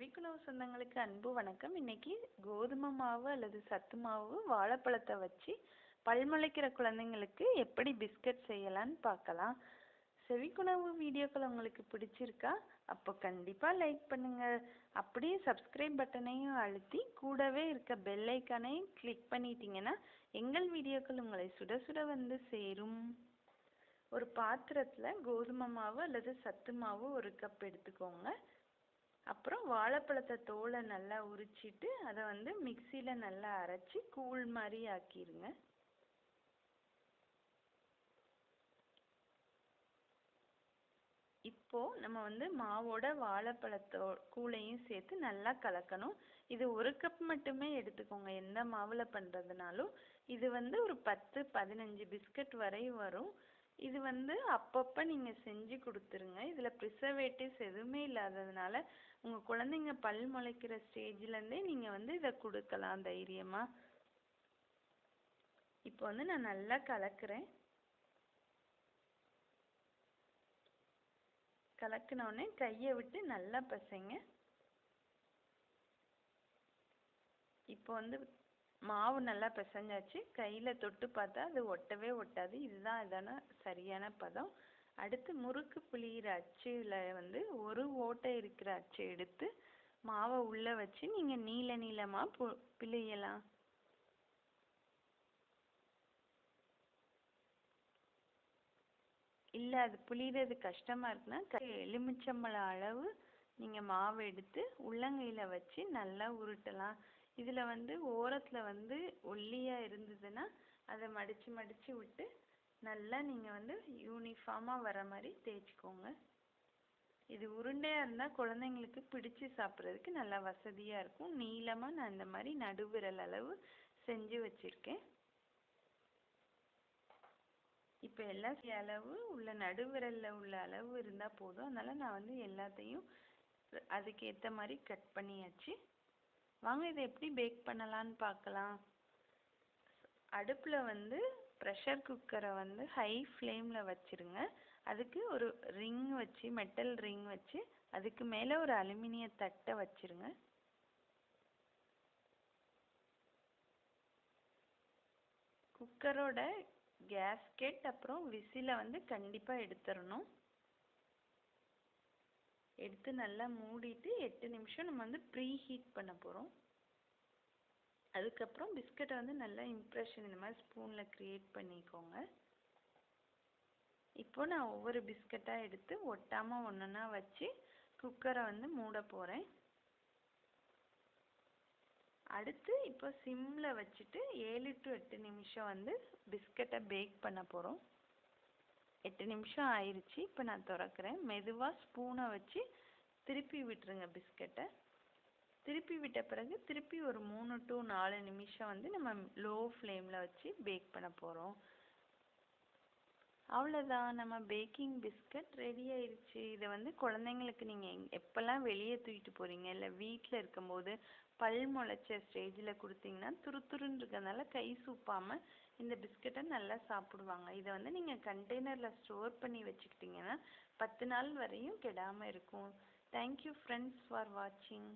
செவிக்குணவு சொந்தங்களுக்கு அன்பு வணக்கம். இன்னைக்கு கோதுமை மாவு அல்லது சத்து மாவு வாழைப்பழத்தை வச்சு பல்முளைக்கிற குழந்தைங்களுக்கு எப்படி பிஸ்கட் செய்யலான்னு பார்க்கலாம். செவிக்குணவு வீடியோக்கள் உங்களுக்கு பிடிச்சிருக்கா? அப்போ கண்டிப்பாக லைக் பண்ணுங்கள் அப்படியே சப்ஸ்கிரைப் பட்டனையும் அழுத்தி கூடவே இருக்க பெல் ஐக்கானையும் கிளிக் பண்ணிட்டீங்கன்னா எங்கள் வீடியோக்கள் உங்களை சுட சுட வந்து சேரும். ஒரு பாத்திரத்தில் கோதுமை மாவு அல்லது சத்து மாவு ஒரு கப் எடுத்துக்கோங்க. அப்புறம் வாழைப்பழத்தை தோலை நல்லா உரிச்சிட்டு அதை வந்து மிக்சியில் நல்லா அரைச்சி கூழ் மாதிரி ஆக்கிடுங்க இப்போ நம்ம வந்து மாவோட வாழைப்பழத்தோ கூழையும் சேர்த்து நல்லா கலக்கணும். இது ஒரு கப் மட்டுமே எடுத்துக்கோங்க. எந்த மாவில் பண்ணுறதுனாலும் இது வந்து ஒரு பத்து பதினஞ்சு பிஸ்கட் வரை வரும். இது வந்து அப்பப்போ நீங்கள் செஞ்சு கொடுத்துருங்க. இதில் ப்ரிசர்வேட்டிவ்ஸ் எதுவுமே இல்லாததுனால உங்கள் குழந்தைங்க பல் முளைக்கிற ஸ்டேஜ்லேருந்தே நீங்கள் வந்து இதை கொடுக்கலாம் தைரியமாக இப்போ வந்து நான் நல்லா கலக்கிறேன். கலக்கினோடனே கையை விட்டு நல்லா பசைங்க. இப்போ வந்து மாவு நல்லா பிசைஞ்சாச்சு. கையில் தொட்டு பார்த்தா அது ஒட்டவே ஒட்டாது. இதுதான் இதான சரியான பதம். அடுத்து முறுக்கு புளியிற அச்சில் வந்து ஒரு ஓட்டை இருக்கிற அச்சு எடுத்து மாவை உள்ளே வச்சு நீங்கள் நீள நீளமாக பு பிழியலாம். இல்லை அது புளியறது கஷ்டமாக இருக்குன்னா க எலுமிச்சம்பழம் அளவு நீங்கள் மாவு எடுத்து உள்ளங்கையில் வச்சு நல்லா உருட்டலாம். இதில் வந்து ஓரத்தில் வந்து ஒல்லியாக இருந்ததுன்னா அதை மடித்து மடித்து விட்டு நல்லா நீங்கள் வந்து யூனிஃபார்மாக வர மாதிரி தேய்ச்சிக்கோங்க. இது உருண்டையாக இருந்தால் குழந்தைங்களுக்கு பிடிச்சி சாப்பிட்றதுக்கு நல்லா வசதியாக இருக்கும். நீளமாக நான் இந்த மாதிரி நடுவிரல் அளவு செஞ்சு வச்சுருக்கேன். இப்போ எல்லா அளவு உள்ள நடுவிரலில் உள்ள அளவு இருந்தால் போதும். அதனால் நான் வந்து எல்லாத்தையும் அதுக்கேற்ற மாதிரி கட் பண்ணியாச்சு. வாங்க இதை எப்படி பேக் பண்ணலான்னு பார்க்கலாம். அடுப்பில் வந்து ப்ரெஷர் குக்கரை வந்து ஹை ஃப்ளேமில் வச்சுருங்க. அதுக்கு ஒரு ரிங் வச்சு மெட்டல் ரிங் வச்சு அதுக்கு மேலே ஒரு அலுமினிய தட்டை வச்சுருங்க. குக்கரோட கேஸ்கெட் அப்புறம் விசிலை வந்து கண்டிப்பாக எடுத்துடணும். எடுத்து நல்லா மூடிட்டு எட்டு நிமிஷம் நம்ம வந்து ப்ரீ ஹீட் பண்ண போகிறோம் அதுக்கப்புறம் பிஸ்கட்டை வந்து நல்லா இம்ப்ரெஷன் இந்த மாதிரி ஸ்பூனில் க்ரியேட் பண்ணிக்கோங்க. இப்போ நான் ஒவ்வொரு பிஸ்கட்டாக எடுத்து ஒட்டாமல் ஒன்றா வச்சு குக்கரை வந்து மூட போகிறேன் அடுத்து இப்போ சிம்மில் வச்சுட்டு ஏழு டு எட்டு நிமிஷம் வந்து பிஸ்கட்டை பேக் பண்ண போகிறோம் எட்டு நிமிஷம் ஆயிடுச்சு இப்போ நான் திறக்கிறேன். மெதுவாக ஸ்பூனை வச்சு திருப்பி விட்டுருங்க பிஸ்கட்டை திருப்பி விட்ட பிறகு திருப்பி ஒரு மூணு டு நாலு நிமிஷம் வந்து நம்ம லோ ஃப்ளேமில் வச்சு பேக் பண்ண போகிறோம் அவ்வளோதான் நம்ம பேக்கிங் பிஸ்கட் ரெடி ஆயிடுச்சு இதை வந்து குழந்தைங்களுக்கு நீங்கள் எப்போல்லாம் வெளியே தூக்கிட்டு போகிறீங்க இல்லை வீட்டில் இருக்கும்போது பல் முளைச்ச ஸ்டேஜில் கொடுத்தீங்கன்னா துரு துருன்னு இருக்கிறதுனால கை சூப்பாமல் இந்த பிஸ்கட்டை நல்லா சாப்பிடுவாங்க. இதை வந்து நீங்கள் கண்டெய்னரில் ஸ்டோர் பண்ணி வச்சுக்கிட்டிங்கன்னா பத்து நாள் வரையும் கெடாமல் இருக்கும். தேங்க்யூ ஃப்ரெண்ட்ஸ் ஃபார் வாட்சிங்